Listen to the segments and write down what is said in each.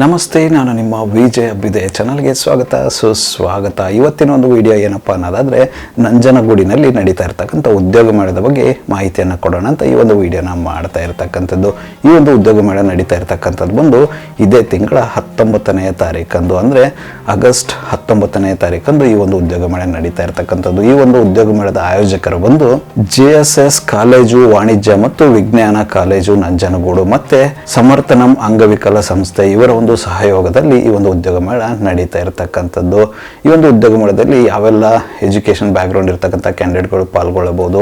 ನಮಸ್ತೆ, ನಾನು ನಿಮ್ಮ ವಿಜಯ ಅಬ್ಬಿದೆ. ಚಾನಲ್ಗೆ ಸ್ವಾಗತ, ಸುಸ್ವಾಗತ. ಇವತ್ತಿನ ಒಂದು ವಿಡಿಯೋ ಏನಪ್ಪ ಅನ್ನೋದಾದರೆ, ನಂಜನಗೂಡಿನಲ್ಲಿ ನಡೀತಾ ಇರ್ತಕ್ಕಂಥ ಉದ್ಯೋಗ ಮೇಳದ ಬಗ್ಗೆ ಮಾಹಿತಿಯನ್ನು ಕೊಡೋಣ ಅಂತ ಈ ಒಂದು ವಿಡಿಯೋನ ಮಾಡ್ತಾ ಇರ್ತಕ್ಕಂಥದ್ದು. ಈ ಒಂದು ಉದ್ಯೋಗ ಮೇಳ ನಡೀತಾ ಇರ್ತಕ್ಕಂಥದ್ದು ಬಂದು ಇದೇ ತಿಂಗಳ ಹತ್ತೊಂಬತ್ತನೆಯ ತಾರೀಕಂದು. ಅಂದರೆ ಆಗಸ್ಟ್ ಹತ್ತೊಂಬತ್ತನೆಯ ತಾರೀಕಂದು ಈ ಒಂದು ಉದ್ಯೋಗ ಮೇಳ ನಡೀತಾ ಇರ್ತಕ್ಕಂಥದ್ದು. ಈ ಒಂದು ಉದ್ಯೋಗ ಮೇಳದ ಆಯೋಜಕರು ಬಂದು ಜೆ ಎಸ್ ಎಸ್ ಕಾಲೇಜು, ವಾಣಿಜ್ಯ ಮತ್ತು ವಿಜ್ಞಾನ ಕಾಲೇಜು, ನಂಜನಗೂಡು ಮತ್ತು ಸಮರ್ಥನಂ ಅಂಗವಿಕಲ ಸಂಸ್ಥೆ ಇವರ ಒಂದು ಸಹಯೋಗದಲ್ಲಿ ಈ ಒಂದು ಉದ್ಯೋಗ ಮೇಳ ನಡೀತಾ ಇರತಕ್ಕಂಥದ್ದು. ಈ ಒಂದು ಉದ್ಯೋಗ ಮೇಳದಲ್ಲಿ ಯಾವೆಲ್ಲ ಎಜುಕೇಷನ್ ಬ್ಯಾಕ್ಗ್ರೌಂಡ್ ಇರ್ತಕ್ಕಂಥ ಕ್ಯಾಂಡಿಡೇಟ್ಗಳು ಪಾಲ್ಗೊಳ್ಳಬಹುದು,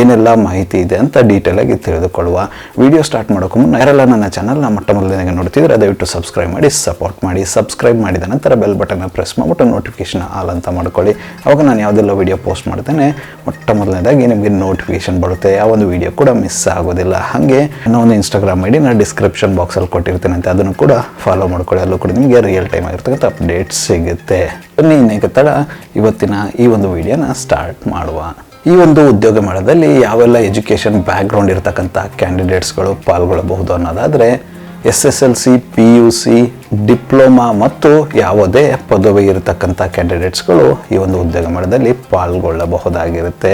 ಏನೆಲ್ಲ ಮಾಹಿತಿ ಇದೆ ಅಂತ ಡೀಟೇಲ್ ಆಗಿ ತಿಳಿದುಕೊಳ್ಳುವ ವಿಡಿಯೋ ಸ್ಟಾರ್ಟ್ ಮಾಡೋಕೆ ಮುನ್ನ ಯಾರೆಲ್ಲ ನನ್ನ ಚಾನಲ್ನ ಮೊಟ್ಟ ಮೊದಲನೇ ನೋಡ್ತಿದ್ರೆ ದಯವಿಟ್ಟು ಸಬ್ಸ್ಕ್ರೈಬ್ ಮಾಡಿ ಸಪೋರ್ಟ್ ಮಾಡಿ ಸಬ್ಸ್ಕ್ರೈಬ್ ಮಾಡಿದ ನಂತರ ಬೆಲ್ ಬಟನ್ ಪ್ರೆಸ್ ಮಾಡಿಬಿಟ್ಟು ನೋಟಿಫಿಕೇಶನ್ ಆಲ್ ಅಂತ ಮಾಡ್ಕೊಳ್ಳಿ. ಅವಾಗ ನಾನು ಯಾವುದೆಲ್ಲ ವಿಡಿಯೋ ಪೋಸ್ಟ್ ಮಾಡ್ತೇನೆ ಮೊಟ್ಟ ಮೊದಲನೇದಾಗಿ ನಿಮಗೆ ನೋಟಿಫಿಕೇಶನ್ ಬರುತ್ತೆ. ಯಾವ ಒಂದು ವಿಡಿಯೋ ಕೂಡ ಮಿಸ್ ಆಗೋದಿಲ್ಲ. ಹಾಗೆ ನಾನು ಒಂದು ಇನ್ಸ್ಟಾಗ್ರಾಮ್ ಐಡಿ ನಾನು ಡಿಸ್ಕ್ರಿಪ್ಷನ್ ಬಾಕ್ಸಲ್ಲಿ ಕೊಟ್ಟಿರ್ತೇನೆ ಅಂತ ಅದನ್ನು ಕೂಡ ಫಾಲೋ ಮಾಡ್ಕೊಳ್ಳಿ, ಅಲ್ಲೂ ಕೂಡ ನಿಮಗೆ ರಿಯಲ್ ಟೈಮ್ ಆಗಿರ್ತಕ್ಕಂಥ ಅಪ್ಡೇಟ್ ಸಿಗುತ್ತೆ. ಬನ್ನಿ ಇನ್ನೇಕ ತಡ, ಇವತ್ತಿನ ಈ ಒಂದು ವಿಡಿಯೋನ ಸ್ಟಾರ್ಟ್ ಮಾಡುವ. ಈ ಒಂದು ಉದ್ಯೋಗ ಮೇಳದಲ್ಲಿ ಯಾವೆಲ್ಲ ಎಜುಕೇಷನ್ ಬ್ಯಾಕ್ಗ್ರೌಂಡ್ ಇರತಕ್ಕಂಥ ಕ್ಯಾಂಡಿಡೇಟ್ಸ್ಗಳು ಪಾಲ್ಗೊಳ್ಳಬಹುದು ಅನ್ನೋದಾದರೆ S S L C P U C diploma ಮತ್ತು ಯಾವುದೇ ಪದವಿ ಇರತಕ್ಕಂಥ ಕ್ಯಾಂಡಿಡೇಟ್ಸ್ಗಳು ಈ ಒಂದು ಉದ್ಯೋಗ ಮೇಳದಲ್ಲಿ ಪಾಲ್ಗೊಳ್ಳಬಹುದಾಗಿರುತ್ತೆ.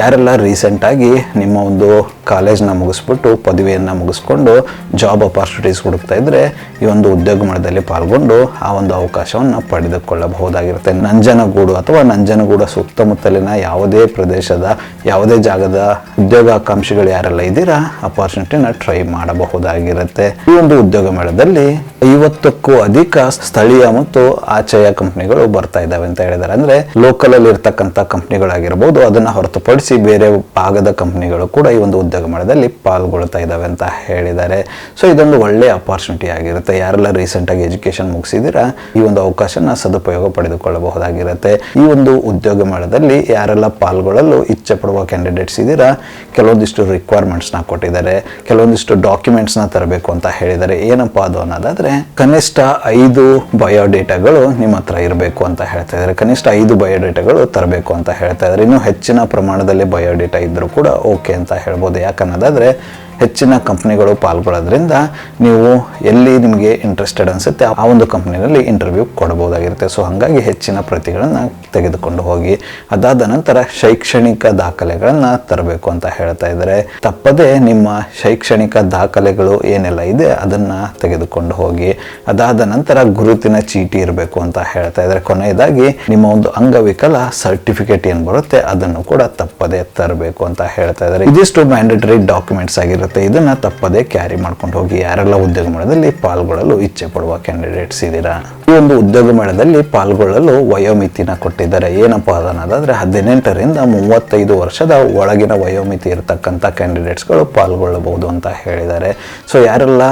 ಯಾರೆಲ್ಲ ರೀಸೆಂಟಾಗಿ ನಿಮ್ಮ ಒಂದು ಕಾಲೇಜ್ನ ಮುಗಿಸ್ಬಿಟ್ಟು ಪದವಿಯನ್ನು ಮುಗಿಸ್ಕೊಂಡು ಜಾಬ್ ಅಪಾರ್ಚುನಿಟೀಸ್ ಹುಡುಕ್ತಾ ಇದ್ದರೆ ಈ ಒಂದು ಉದ್ಯೋಗ ಮೇಳದಲ್ಲಿ ಪಾಲ್ಗೊಂಡು ಆ ಒಂದು ಅವಕಾಶವನ್ನು ಪಡೆದುಕೊಳ್ಳಬಹುದಾಗಿರುತ್ತೆ. ನಂಜನಗೂಡು ಅಥವಾ ನಂಜನಗೂಡ ಸುತ್ತಮುತ್ತಲಿನ ಯಾವುದೇ ಪ್ರದೇಶದ, ಯಾವುದೇ ಜಾಗದ ಉದ್ಯೋಗಾಕಾಂಕ್ಷಿಗಳು ಯಾರೆಲ್ಲ ಇದ್ದೀರಾ ಅಪಾರ್ಚುನಿಟಿನ ಟ್ರೈ ಮಾಡಬಹುದಾಗಿರುತ್ತೆ. ಈ ಒಂದು ಉದ್ಯೋಗ ಮೇಳದಲ್ಲಿ ಐವತ್ತಕ್ಕೂ ಅಧಿಕ ಸ್ಥಳೀಯ ಮತ್ತು ಆಚೆಯ ಕಂಪ್ನಿಗಳು ಬರ್ತಾ ಇದ್ದಾವೆ ಅಂತ ಹೇಳಿದ್ದಾರೆ. ಅಂದ್ರೆ ಲೋಕಲ್ ಅಲ್ಲಿ ಇರ್ತಕ್ಕಂಥ ಕಂಪ್ನಿಗಳಾಗಿರ್ಬೋದು, ಅದನ್ನ ಹೊರತುಪಡಿಸಿ ಬೇರೆ ಭಾಗದ ಕಂಪ್ನಿಗಳು ಕೂಡ ಈ ಒಂದು ಉದ್ಯೋಗ ಮೇಳದಲ್ಲಿ ಪಾಲ್ಗೊಳ್ತಾ ಇದ್ದಾವೆ ಅಂತ ಹೇಳಿದ್ದಾರೆ. ಸೊ ಇದೊಂದು ಒಳ್ಳೆಯ ಅಪಾರ್ಚುನಿಟಿ ಆಗಿರುತ್ತೆ. ಯಾರೆಲ್ಲ ರೀಸೆಂಟ್ ಆಗಿ ಎಜುಕೇಶನ್ ಮುಗಿಸಿದಿರಾ ಈ ಒಂದು ಅವಕಾಶನ ಸದುಪಯೋಗ ಪಡೆದುಕೊಳ್ಳಬಹುದಾಗಿರುತ್ತೆ. ಈ ಒಂದು ಉದ್ಯೋಗ ಮೇಳದಲ್ಲಿ ಯಾರೆಲ್ಲ ಪಾಲ್ಗೊಳ್ಳಲು ಇಚ್ಛೆ ಪಡುವ ಕ್ಯಾಂಡಿಡೇಟ್ಸ್ ಇದ್ದೀರಾ, ಕೆಲವೊಂದಿಷ್ಟು ರಿಕ್ವೈರ್ಮೆಂಟ್ಸ್ನ ಕೊಟ್ಟಿದ್ದಾರೆ, ಕೆಲವೊಂದಿಷ್ಟು ಡಾಕ್ಯುಮೆಂಟ್ಸ್ನ ತರಬೇಕು ಅಂತ ಹೇಳಿದ್ದಾರೆ. ಏನಪ್ಪಾ ಅದು ಅನ್ನೋದಾದ್ರೆ, ಕನಿಷ್ಠ ಐದು ಬಯೋಡೇಟಾಗಳು ನಿಮ್ಮ ಹತ್ರ ಇರಬೇಕು ಅಂತ ಹೇಳ್ತಾ ಇದ್ದಾರೆ. ಕನಿಷ್ಠ ಐದು ಬಯೋಡೇಟಾಗಳು ತರಬೇಕು ಅಂತ ಹೇಳ್ತಾ ಇದ್ದಾರೆ. ಇನ್ನು ಹೆಚ್ಚಿನ ಪ್ರಮಾಣದಲ್ಲಿ ಬಯೋಡೇಟಾ ಇದ್ದರೂ ಕೂಡ ಓಕೆ ಅಂತ ಹೇಳ್ಬೋದು. ಯಾಕನ್ನೋದಾದ್ರೆ ಹೆಚ್ಚಿನ ಕಂಪ್ನಿಗಳು ಪಾಲ್ಗೊಳ್ಳೋದ್ರಿಂದ ನೀವು ಎಲ್ಲಿ ನಿಮಗೆ ಇಂಟ್ರೆಸ್ಟೆಡ್ ಅನಿಸುತ್ತೆ, ಆ ಒಂದು ಕಂಪ್ನಿನಲ್ಲಿ ಇಂಟರ್ವ್ಯೂ ಕೊಡ್ಬೋದಾಗಿರುತ್ತೆ. ಸೊ ಹಾಗಾಗಿ ಹೆಚ್ಚಿನ ಪ್ರತಿಗಳನ್ನು ತೆಗೆದುಕೊಂಡು ಹೋಗಿ, ಅದಾದ ನಂತರ ಶೈಕ್ಷಣಿಕ ದಾಖಲೆಗಳನ್ನು ತರಬೇಕು ಅಂತ ಹೇಳ್ತಾ ಇದ್ದಾರೆ. ತಪ್ಪದೇ ನಿಮ್ಮ ಶೈಕ್ಷಣಿಕ ದಾಖಲೆಗಳು ಏನೆಲ್ಲ ಇದೆ ಅದನ್ನು ತೆಗೆದುಕೊಂಡು ಹೋಗಿ, ಅದಾದ ನಂತರ ಗುರುತಿನ ಚೀಟಿ ಇರಬೇಕು ಅಂತ ಹೇಳ್ತಾ ಇದ್ದಾರೆ. ಕೊನೆಯದಾಗಿ, ನಿಮ್ಮ ಒಂದು ಅಂಗವಿಕಲ ಸರ್ಟಿಫಿಕೇಟ್ ಏನು ಬರುತ್ತೆ ಅದನ್ನು ಕೂಡ ತಪ್ಪದೇ ತರಬೇಕು ಅಂತ ಹೇಳ್ತಾ ಇದ್ದಾರೆ. ಇದಿಷ್ಟು ಮ್ಯಾಂಡೇಟರಿ ಡಾಕ್ಯುಮೆಂಟ್ಸ್ ಆಗಿರುತ್ತೆ ಇದನ್ನ ತಪ್ಪದೇ ಕ್ಯಾರಿ ಮಾಡ್ಕೊಂಡು ಹೋಗಿ ಯಾರೆಲ್ಲ ಉದ್ಯೋಗ ಮೇಳದಲ್ಲಿ ಪಾಲ್ಗೊಳ್ಳಲು ಇಚ್ಛೆ ಪಡುವ ಕ್ಯಾಂಡಿಡೇಟ್ಸ್ ಇದ್ದೀರಾ? ಈ ಒಂದು ಉದ್ಯೋಗ ಮೇಳದಲ್ಲಿ ಪಾಲ್ಗೊಳ್ಳಲು ವಯೋಮಿತಿನ ಕೊಟ್ಟಿದ್ದಾರೆ. ಏನಪ್ಪಾ ಅನ್ನೋದಾದ್ರೆ ಹದಿನೆಂಟರಿಂದ ಮೂವತ್ತೈದು ವರ್ಷದ ಒಳಗಿನ ವಯೋಮಿತಿ ಇರತಕ್ಕಂಥ ಕ್ಯಾಂಡಿಡೇಟ್ಸ್ಗಳು ಪಾಲ್ಗೊಳ್ಳಬಹುದು ಅಂತ ಹೇಳಿದ್ದಾರೆ. ಸೊ ಯಾರೆಲ್ಲ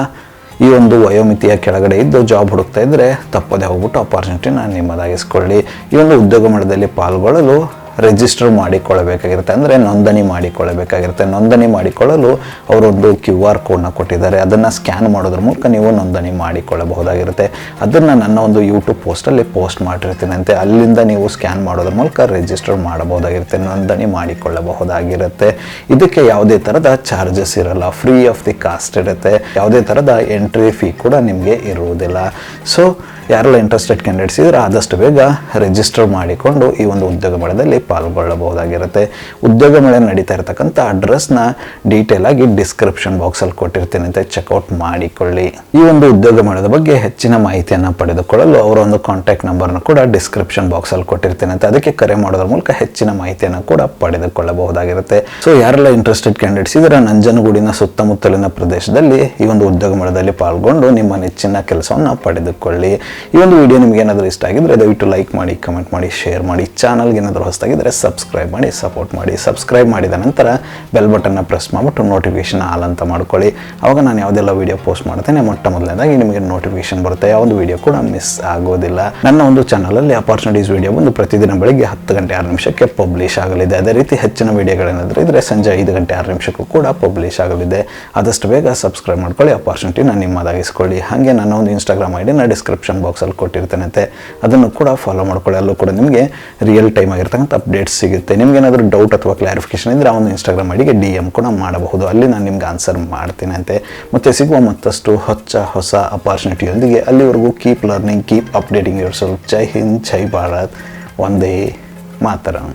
ಈ ಒಂದು ವಯೋಮಿತಿಯ ಕೆಳಗಡೆ ಇದ್ದು ಜಾಬ್ ಹುಡುಕ್ತಾ ಇದ್ದರೆ ತಪ್ಪದೇ ಹೋಗ್ಬಿಟ್ಟು ಅಪಾರ್ಚುನಿಟಿನ ನಿಮ್ಮದಾಗಿಸ್ಕೊಳ್ಳಿ. ಈ ಒಂದು ಉದ್ಯೋಗ ಮೇಳದಲ್ಲಿ ಪಾಲ್ಗೊಳ್ಳಲು ರಿಜಿಸ್ಟರ್ ಮಾಡಿಕೊಳ್ಳಬೇಕಾಗಿರುತ್ತೆ. ಅಂದರೆ ನೋಂದಣಿ ಮಾಡಿಕೊಳ್ಳಬೇಕಾಗಿರುತ್ತೆ. ನೋಂದಣಿ ಮಾಡಿಕೊಳ್ಳಲು ಅವರೊಂದು ಕ್ಯೂ ಆರ್ ಕೋಡ್ನ ಕೊಟ್ಟಿದ್ದಾರೆ. ಅದನ್ನು ಸ್ಕ್ಯಾನ್ ಮಾಡೋದ್ರ ಮೂಲಕ ನೀವು ನೋಂದಣಿ ಮಾಡಿಕೊಳ್ಳಬಹುದಾಗಿರುತ್ತೆ. ಅದನ್ನು ನನ್ನ ಒಂದು ಯೂಟ್ಯೂಬ್ ಪೋಸ್ಟಲ್ಲಿ ಪೋಸ್ಟ್ ಮಾಡಿರ್ತೀನಿ ಅಂತೆ ಅಲ್ಲಿಂದ ನೀವು ಸ್ಕ್ಯಾನ್ ಮಾಡೋದ್ರ ಮೂಲಕ ರಿಜಿಸ್ಟರ್ ಮಾಡಬಹುದಾಗಿರುತ್ತೆ. ನೋಂದಣಿ ಮಾಡಿಕೊಳ್ಳಬಹುದಾಗಿರುತ್ತೆ. ಇದಕ್ಕೆ ಯಾವುದೇ ಥರದ ಚಾರ್ಜಸ್ ಇರಲ್ಲ. ಫ್ರೀ ಆಫ್ ದಿ ಕಾಸ್ಟ್ ಇರುತ್ತೆ. ಯಾವುದೇ ಥರದ ಎಂಟ್ರಿ ಫೀ ಕೂಡ ನಿಮಗೆ ಇರುವುದಿಲ್ಲ. ಸೊ, ಯಾರೆಲ್ಲ ಇಂಟ್ರೆಸ್ಟೆಡ್ ಕ್ಯಾಂಡಿಡೇಟ್ಸ್ ಇದ್ದರೆ, ಆದಷ್ಟು ಬೇಗ ರಿಜಿಸ್ಟರ್ ಮಾಡಿಕೊಂಡು ಈ ಒಂದು ಉದ್ಯೋಗ ಮೇಳದಲ್ಲಿ ಪಾಲ್ಗೊಳ್ಳಬಹುದಾಗಿರುತ್ತೆ. ಉದ್ಯೋಗ ಮೇಳ ನಡೀತಾ ಇರತಕ್ಕಂಥ ಅಡ್ರೆಸ್ನ ಡೀಟೇಲ್ ಆಗಿ ಡಿಸ್ಕ್ರಿಪ್ಷನ್ ಬಾಕ್ಸಲ್ಲಿ ಕೊಟ್ಟಿರ್ತೀನಿ ಅಂತ ಚೆಕ್ಔಟ್ ಮಾಡಿಕೊಳ್ಳಿ. ಈ ಒಂದು ಉದ್ಯೋಗ ಮೇಳದ ಬಗ್ಗೆ ಹೆಚ್ಚಿನ ಮಾಹಿತಿಯನ್ನು ಪಡೆದುಕೊಳ್ಳಲು ಅವರ ಒಂದು ಕಾಂಟ್ಯಾಕ್ಟ್ ನಂಬರ್ನ ಕೂಡ ಡಿಸ್ಕ್ರಿಪ್ಷನ್ ಬಾಕ್ಸಲ್ಲಿ ಕೊಟ್ಟಿರ್ತೀನಿ ಅಂತ ಅದಕ್ಕೆ ಕರೆ ಮಾಡೋದ್ರ ಮೂಲಕ ಹೆಚ್ಚಿನ ಮಾಹಿತಿಯನ್ನು ಕೂಡ ಪಡೆದುಕೊಳ್ಳಬಹುದಾಗಿರುತ್ತೆ. ಸೊ ಯಾರೆಲ್ಲ ಇಂಟ್ರೆಸ್ಟೆಡ್ ಕ್ಯಾಂಡಿಡೇಟ್ಸ್ ಇದ್ರೆ ನಂಜನಗೂಡಿನ ಸುತ್ತಮುತ್ತಲಿನ ಪ್ರದೇಶದಲ್ಲಿ ಈ ಒಂದು ಉದ್ಯೋಗ ಮೇಳದಲ್ಲಿ ಪಾಲ್ಗೊಂಡು ನಿಮ್ಮ ನೆಚ್ಚಿನ ಕೆಲಸವನ್ನು ಪಡೆದುಕೊಳ್ಳಿ. ಈ ಒಂದು ವಿಡಿಯೋ ನಿಮ್ಗೆ ಏನಾದರೂ ಇಷ್ಟ ಆಗಿದ್ರೆ ದಯವಿಟ್ಟು ಲೈಕ್ ಮಾಡಿ ಕಮೆಂಟ್ ಮಾಡಿ ಶೇರ್ ಮಾಡಿ. ಚಾನಲ್ಗೆ ಏನಾದರೂ ಹೊಸದಾಗಿದ್ದರೆ ಸಬ್ಸ್ಕ್ರೈಬ್ ಮಾಡಿ ಸಪೋರ್ಟ್ ಮಾಡಿ. ಸಬ್ಸ್ಕ್ರೈಬ್ ಮಾಡಿದ ನಂತರ ಬೆಲ್ ಬಟನ್ನ ಪ್ರೆಸ್ ಮಾಡಿಬಿಟ್ಟು ನೋಟಿಫಿಕೇಶನ್ ಆಲ್ ಅಂತ ಮಾಡ್ಕೊಳ್ಳಿ. ಅವಾಗ ನಾನು ಯಾವುದೆಲ್ಲ ವಿಡಿಯೋ ಪೋಸ್ಟ್ ಮಾಡ್ತೇನೆ, ಮೊಟ್ಟ ಮೊದಲನೇದಾಗಿ ನಿಮಗೆ ನೋಟಿಫಿಕೇಶನ್ ಬರುತ್ತೆ. ಯಾವೊಂದು ವಿಡಿಯೋ ಕೂಡ ಮಿಸ್ ಆಗೋದಿಲ್ಲ. ನನ್ನ ಒಂದು ಚಾನಲಲ್ಲಿ ಅಪಾರ್ಚುನಿಟೀಸ್ ವೀಡಿಯೋ ಬಂದು ಪ್ರತಿದಿನ ಬೆಳಿಗ್ಗೆ ಹತ್ತು ಗಂಟೆ ಆರು ನಿಮಿಷಕ್ಕೆ ಪಬ್ಲಿಷ್ ಆಗಲಿದೆ. ಅದೇ ರೀತಿ ಹೆಚ್ಚಿನ ವೀಡಿಯೋಗಳೇನಾದರೂ ಇದ್ದರೆ ಸಂಜೆ ಐದು ಗಂಟೆ ಆರು ನಿಮಿಷಕ್ಕೂ ಕೂಡ ಪಬ್ಲಿಷ್ ಆಗಲಿದೆ. ಆದಷ್ಟು ಬೇಗ ಸಬ್ಸ್ಕ್ರೈಬ್ ಮಾಡ್ಕೊಳ್ಳಿ. ಅಪಾರ್ಚುನಿಟಿನ ನಿಮ್ಮದಾಗಿಸ್ಕೊಳ್ಳಿ. ಹಾಗೆ ನನ್ನ ಒಂದು ಇನ್ಸ್ಟಾಗ್ರಾಮ್ ಐ ಡಿನ ಡಿಸ್ಕ್ರಿಪ್ಷನ್ ಬಾಕ್ಸಲ್ಲಿ ಕೊಟ್ಟಿರ್ತೇನೆ ಅದನ್ನು ಕೂಡ ಫಾಲೋ ಮಾಡ್ಕೊಳ್ಳಿ. ಅಲ್ಲೂ ಕೂಡ ನಿಮಗೆ ರಿಯಲ್ ಟೈಮ್ ಆಗಿರ್ತಕ್ಕಂಥ ಅಪ್ಡೇಟ್ಸ್ ಸಿಗುತ್ತೆ. ನಿಮ್ಗೇನಾದರೂ ಡೌಟ್ ಅಥವಾ ಕ್ಲಾರಿಫಿಕೇಶನ್ ಇದ್ದರೆ ಆ ಒಂದು ಇನ್ಸ್ಟಾಗ್ರಾಮ್ ಐಡಿಗೆ ಡಿ ಎಂ ಕೂಡ ಮಾಡಬಹುದು. ಅಲ್ಲಿ ನಾನು ನಿಮ್ಗೆ ಆನ್ಸರ್ ಮಾಡ್ತೀನಂತೆ. ಮತ್ತು ಸಿಗುವ ಮತ್ತಷ್ಟು ಹೊಚ್ಚ ಹೊಸ ಅಪಾರ್ಚುನಿಟಿಯೊಂದಿಗೆ ಅಲ್ಲಿವರೆಗೂ keep learning keep updating yourself Jai Hind, Jai Bharat. Vande Mataram.